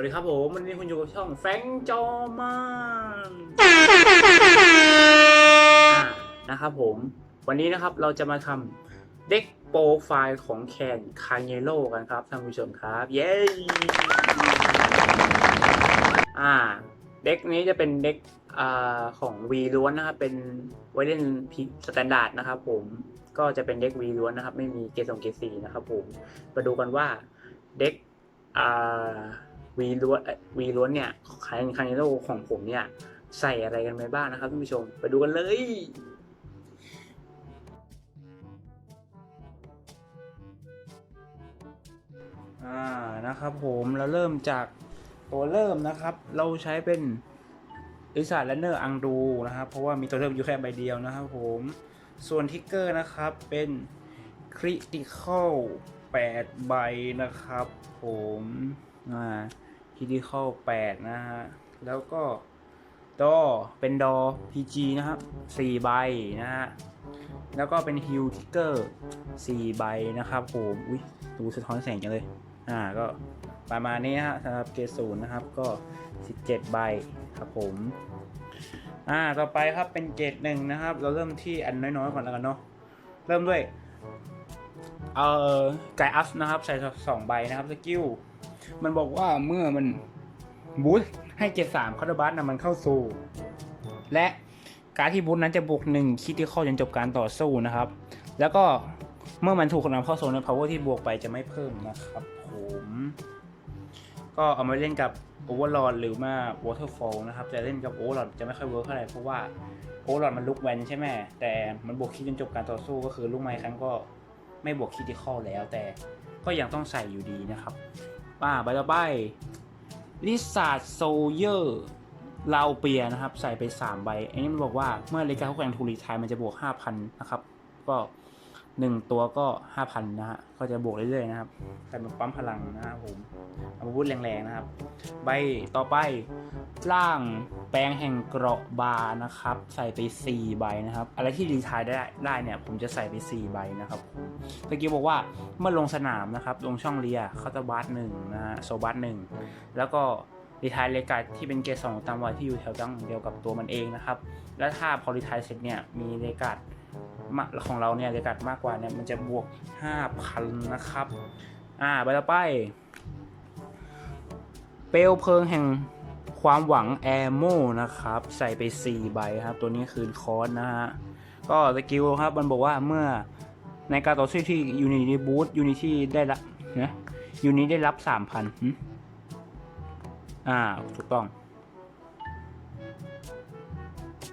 วัสดีครับผม วันนี้คุณอยู่กับช่องแฟงจอมันนะครับผม วันนี้นะครับเราจะมาทำเด็กโปรไฟล์ของแคนคาเยโลกันครับท่านผู้ชมครับ เย้อ่าเด็กนี้จะเป็นเด็กอของ V ล้วนนะครับ เป็นไว้เล่นสแตนดาร์ดนะครับผมก็จะเป็นเด็ก V ล้วนนะครับ ไม่มีเกสองเกสีนะครับผมมาดูกันว่าเด็กอ่า วีล้วนวีล้วนเนี่ยคายคานิโลของผมเนี่ย ใส่อะไรกันไปบ้างนะครับท่านผู้ชม ไปดูกันเลยอ่านะครับผมเราเริ่มจากตัวเริ่มนะครับ เราใช้เป็นอิสระแลนเนอร์อังดูนะครับ เพราะว่ามีตัวเริ่มอยู่แค่ใบเดียวนะครับผม ส่วนทิกเกอร์นะครับเป็นคริติคอล8ใบนะครับผมอ่า คริติคอล8นะฮะ แล้วก็ดอเป็นดอ PG นะครับ4ใบนะฮะ แล้วก็เป็นฮิวทิกเกอร์4ใบนะครับผมอุ้ยดูสะท้อนแสงจังเลย อ่าก็ประมาณนี้ฮะสำหรับเกรดศูนย์นะครับก็ 17 ใบครับผม อ่าต่อไปครับเป็นเกรดหนึ่งนะครับ เราเริ่มที่อันน้อยๆก่อนแล้วกันเนาะเริ่มด้วยเอ่อไกอัสนะครับใส่สองใบนะครับสกิล มันบอกว่าเมื่อมันบูสต์ให้เกรดสามคาร์บัสนะมันเข้าสู่ และการที่บูสต์นั้นจะบวกหนึ่งคิดที่เข้าจนจบการต่อสู้นะครับ แล้วก็เมื่อมันถูกนำเข้าโซนใน power ที่บวกไปจะไม่เพิ่มนะครับผม ก็เอามาเล่นกับ Overlord หรือว่า Waterfall นะครับแต่เล่นกับ Overlord จะไม่ค่อยเวิร์กเท่าไหร่เพราะว่า Overlord มันลุกแวนใช่ไหมแต่มันบวกคิดจนจบการต่อสู้ก็คือลูกไม้ครั้งก็ไม่บวกคิดที่ข้อแล้วแต่ก็ยังต้องใส่อยู่ดีนะครับ ว่าใบต่อไปลิซาร์ดโซเยอร์ลาเปียนะครับ ใส่ไป 3 ใบ อันนี้มันบอกว่าเมื่อรายการคู่แข่งทูรีไทยมันจะบวก 5,000 นะครับ ก็ 1ตัวก็5,000นะฮะก็จะบวกเรื่อยๆนะครับกลายเป็นปั๊มพลังนะครับผมอาวุธแรงๆนะครับ ใบต่อไปร่างแปลงแห่งเกราะบาร์นะครับ ใส่ไป 4 ใบนะครับ อะไรที่รีไทายได้ได้เนี่ยผมจะใส่ไป 4 ใบนะครับเมื่อกี้บอกว่าเมื่อลงสนามนะครับ ลงช่องเรียคาตาบัสหนึ่งนะฮะโซบัสหนึ่งแล้วก็รีไทายเลกาที่เป็นเกรดสองตามวัยที่อยู่แถวตั้งเดียวกับตัวมันเองนะครับ และถ้าพอรีไทายเสร็จเนี่ยมีเลกามา ของเราเนี่ยเลกามากกว่าเนี่ยมันจะบวก 5,000 นะครับ อ่าใบต่อไป เปลวเพลิงแห่งความหวังแอร์โมนะครับ ใส่ไป 4 ใบครับ ตัวนี้คืนคอร์สนะฮะ ก็สกิลครับมันบอกว่าเมื่อในการต่อสู้ที่ยูนิตบูทยูนิทีได้รับนะยูนิตได้รับ 3,000อ่าถูกต้อง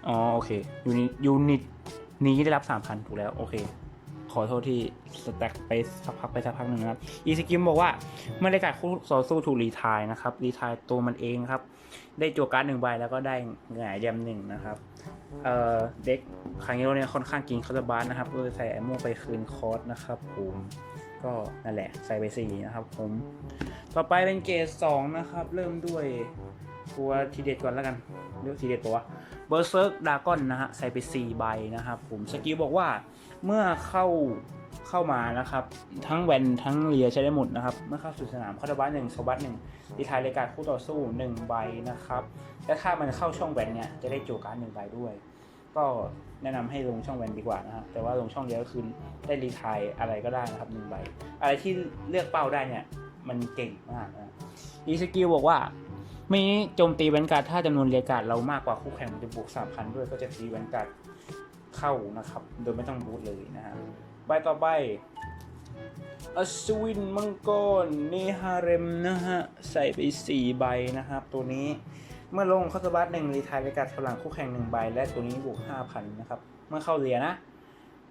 อ๋อโอเคยูนิตยูนิต นี้ได้รับ 3,000 ถูกแล้ว โอเค ขอโทษที่สแต็กไปสักพักไปสักพักหนึ่งนะครับ อีสกิมบอกว่าเมื่อรายการคู่ต่อสู้ถูกรีทายนะครับ รีทายตัวมันเองครับ ได้จั่วการ์ดหนึ่งใบแล้วก็ได้หงายเดียมหนึ่งนะครับ เอ่อ เด็กครั้งนี้เนี่ยค่อนข้างกินคาร์บานนะครับก็เลยใส่แอมโมไปคืนคอร์สนะครับผมก็นั่นแหละใส่ไปสี่นะครับผม ต่อไปเป็นเกรดสองนะครับ เริ่มด้วยตัวทีเด็ดก่อนแล้วกัน เรียกทีเด็ดตัวเบอร์เซิร์กดากอนนะฮะใส่ไป 4 ใบนะครับผมสกิลบอกว่าเมื่อเข้าเข้ามานะครับ ทั้งแวนทั้งเลียใช้ได้หมดนะครับ เมื่อเข้าสู่สนามคาร์บัสหนึ่งโซบัสหนึ่งดีทายรายการคู่ต่อสู้ 1 ใบนะครับ และถ้ามันเข้าช่องแวนเนี่ยจะได้โจการ์ดหนึ่งใบด้วย ก็แนะนำให้ลงช่องแวนดีกว่านะฮะแต่ว่าลงช่องเดียวก็คือได้รีทายอะไรก็ได้นะครับหนึ่งใบอะไรที่เลือกเป้าได้เนี่ยมันเก่งมากนะอีสกิลบอกว่า มีโจมตีแวนการ์ดถ้าจำนวนเรียการ์ดเรามากกว่าคู่แข่งมันจะบวก3,000ด้วยก็จะตีแวนการ์ดเข้านะครับ โดยไม่ต้องบูทเลยนะฮะใบต่อไปอัศวินมังกรเนฮาเรมนะฮะ ใส่ไป 4 ใบนะครับ ตัวนี้เมื่อลงคอสบัสหนึ่งรีทายรายการพลังคู่แข่งหนึ่งใบ และตัวนี้บวก 5,000 นะครับ เมื่อเข้าเรียนะ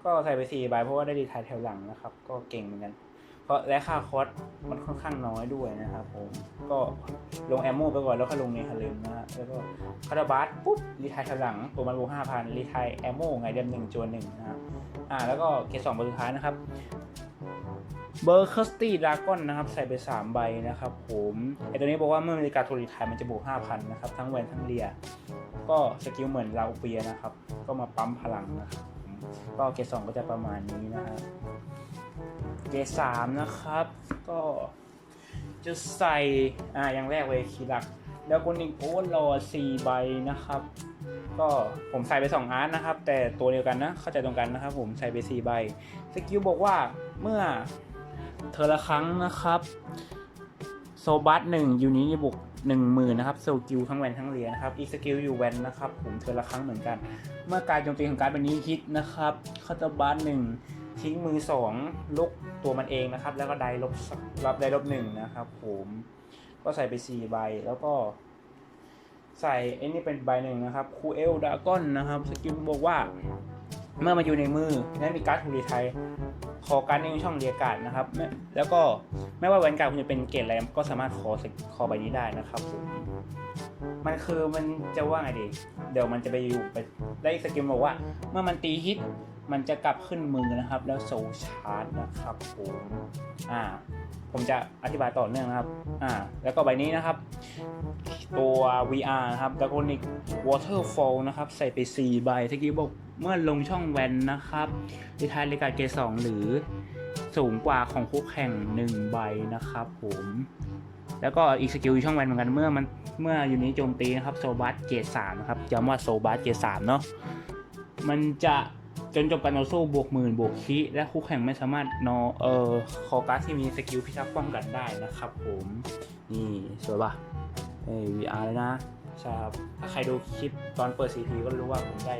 ก็ใส่ไป 4 ใบเพราะว่าได้รีทายแถวหลังนะครับ ก็เก่งเหมือนกัน เพราะและค่าคอสมันค่อนข้างน้อยด้วยนะครับผม ก็ลงแอมโมไปก่อนแล้วค่อยลงในฮาเลมนะฮะแล้วก็คาราบัสปุ๊บรีไทายถลังตัวมันบวกห้าพันรีไทายแอมโมไงเดือนหนึ่งจวนหนึ่งนะฮะอ่าแล้วก็เกรดสองใบสุดท้ายนะครับเบอร์คัสตี้ดากอนนะครับ ใส่ไป 3 ใบนะครับผมไอตัวนี้บอกว่าเมื่อมีการทรรีไทายมันจะบวก 5,000 นะครับ ทั้งแวนทั้งเรีย ก็สกิลเหมือนลาเปียนะครับ ก็มาปั๊มพลังนะครับก็เกรดสองก็จะประมาณนี้นะฮะ เกสามนะครับ ก็จะใส่ อ่าอย่างแรกเลยคีย์หลัก แล้วก็นิกโอเวอร์โหลด4ใบนะครับ ก็ผมใส่ไป2อาร์ตนะครับ แต่ตัวเดียวกันนะ เข้าใจตรงกันนะครับ ผมใส่ไป4ใบ สกิลบอกว่าเมื่อเธอละครั้งนะครับ โซบัสหนึ่งยูนี้บุกหนึ่งหมื่นนะครับโซกิลทั้งแวนทั้งเหรียญนะครับอีกสกิลอยู่แวนนะครับ ผมเธอละครั้งเหมือนกัน เมื่อการโจมตีของการดใบนี้ฮิตนะครับคาตาบัสหนึ่ง ทิ้งมือสองลุกตัวมันเองนะครับ แล้วก็ได้ลบรับได้ลบหนึ่งนะครับผมก็ใส่ไปสี่ใบแล้วก็ ใส่ไอ้นี่เป็นใบหนึ่งนะครับคูเอลดากอนนะครับสกิลบอกว่า เมื่อมาอยู่ในมือและมีการ์ดทูรีไทยขอการดในช่องเรียกาดนะครับ แล้วก็ไม่ว่าแวนการ์ดคุณจะเป็นเกรดอะไรก็สามารถขอสขอใบนี้ได้นะครับผมมันคือมันจะว่าไงดี เดี๋ยวมันจะไปอยู่ไปได้สกิลบอกว่า เมื่อมันตีฮิต มันจะกลับขึ้นมือนะครับ แล้วโซชาร์จนะครับผมอ่าผมจะอธิบายต่อเนื่องนะครับอ่าแล้วก็ใบนี้นะครับ ตัว VR นะครับ Dragonic Waterfall นะครับ ใส่ไป 4 ใบที่กี้บอกเมื่อลงช่องแวนนะครับดีทายเลกาเกสองหรือสูงกว่าของคู่แข่ง 1 ใบนะครับผมแล้วก็อีกสกิลช่องแวนเหมือนกันเมื่อมันเมื่ออยู่นี้โจมตีนะครับโซบัสเกตสามนะครับย้ำว่าโซบัสเกตสามเนาะมันจะ จนจบการต่อสู้บวกหมื่นบวกคีและคู่แข่งไม่สามารถนอเอ่อคอการ์ดที่มีสกิลพิทักษ์ป้องกันได้นะครับผม นี่สวยป่ะเอ้ VR เลยนะ ใช่ครับ ถ้าใครดูคลิปตอนเปิด CP ก็รู้ว่าผมได้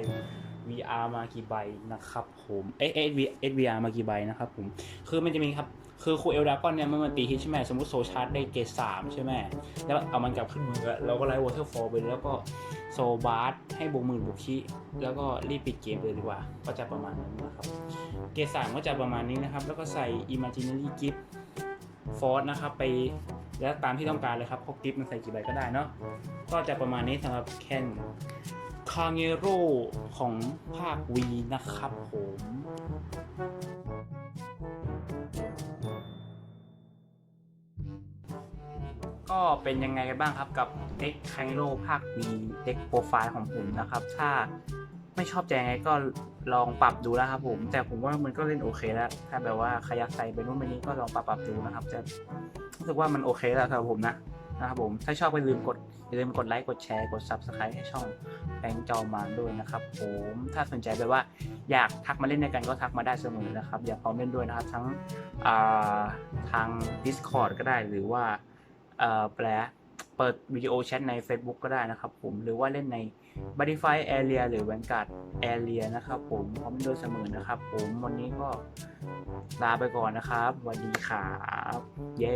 VR มากี่ใบนะครับผมเอ๊ะเอ๊ะ SVR มากี่ใบนะครับผม คือมันจะมีครับ คือคูเอลดากอนเนี่ยมื่อมันตีฮิตใช่ไหมสมมติโซชาร์ดได้เกรดสามใช่ไหมแล้วเอามันกลับขึ้นมือ แล้วเราก็ไล่วอเตอร์ฟอลไปแล้วก็ โซบาร์ให้บวกหมื่นบวกคีแล้วก็รีบปิดเกมเลยดีกว่า ก็จะประมาณนั้นนะครับ เกสามก็จะประมาณนี้นะครับ แล้วก็ใส่ Imaginary Gift ฟอร์นะครับ ไปแล้วตามที่ต้องการเลยครับเพราะกิฟต์มันใส่กี่ใบก็ได้เนาะก็จะประมาณนี้สำหรับแคนคาเงโร่ของภาควีนะครับผม ก็เป็นยังไงกันบ้างครับกับเด็กคาเงโรภาควีเด็กโปรไฟล์ของผมนะครับ ถ้าไม่ชอบใจไงก็ลองปรับดูแล้วครับผม แต่ผมว่ามันก็เล่นโอเคแล้ว ถ้าแบบว่าใครอยากใส่ไปนู่นไปนี้ก็ลองปรับปรับดูนะครับจะรู้สึกว่ามันโอเคแล้วสำหรับผมนะนะครับผม ถ้าชอบก็ลืมกดอย่าลืมกดไลค์กดแชร์กด subscribe ให้ช่องแบงค์จอมานด้วยนะครับ ผมถ้าสนใจแบบว่าอยากทักมาเล่นด้วยกันก็ทักมาได้เสมอนะครับ อยากพร้อมเล่นด้วยนะครับ ทั้งทาง Discord ก็ได้หรือว่า แปลเปิดวิดีโอแชทใน Facebook ก็ได้นะครับผมหรือว่าเล่นใน b u d d i f y Area หรือ Vanguard Area นะครับผมพร้อมเล่นด้วยเสมอนะครับผมวันนี้ก็ลาไปก่อนนะครับสวัสดีครับ เย้